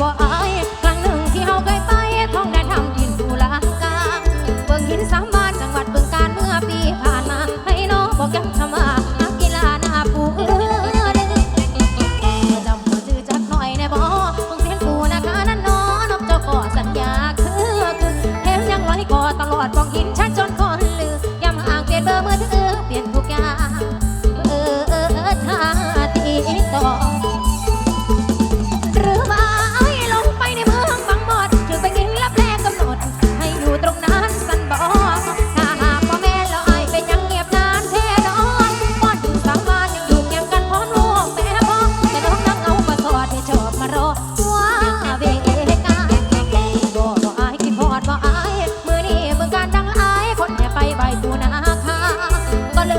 บ่อายครั้งหนึ่งที่เฮาเคยไปท้องแดนทำดินสุรากาเบิ่งหินสามบานจังหวัดบึงกาฬเมื่อปีผ่านมา ให้น้องบอกยังทำมานักกีฬาหน้าปูเออเด้อจำบ่จื้อจักหน่อยแน่บ่ต้องเสียงกูนะคะนั่นน้อนกเจ้าก็สัญญาคือคือแถมยังร้อยกอตลอดบอกหินช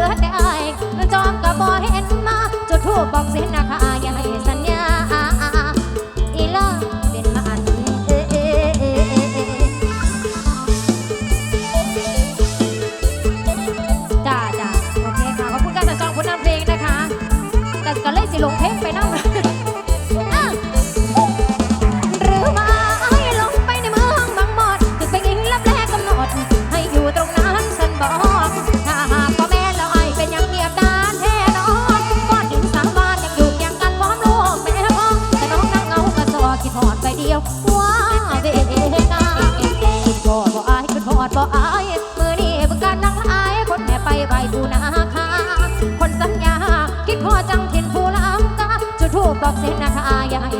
อแต่อายจอมกับบ่เห็นมาจุดทูบบอกเส้นนะคะอย่าให้สัญญาอีลาเป็นมันเอเอเอเอเอจ้าจ้าโอเคค่ะขอบคุณการสั่งจองคุณนำเพลงนะคะ แต่ก็เลยสิลงเพลง ดียวว้าเวนาคิดพอดบ่อายคิดพอดบ่อายมือนี้บึงการนั่งอายคนแม่ไปใบปูนาคาคนสัญญา คิดพอจังถิ่นผู้ลำกาจุดทูบบอกเส้นนาคาอย่าให้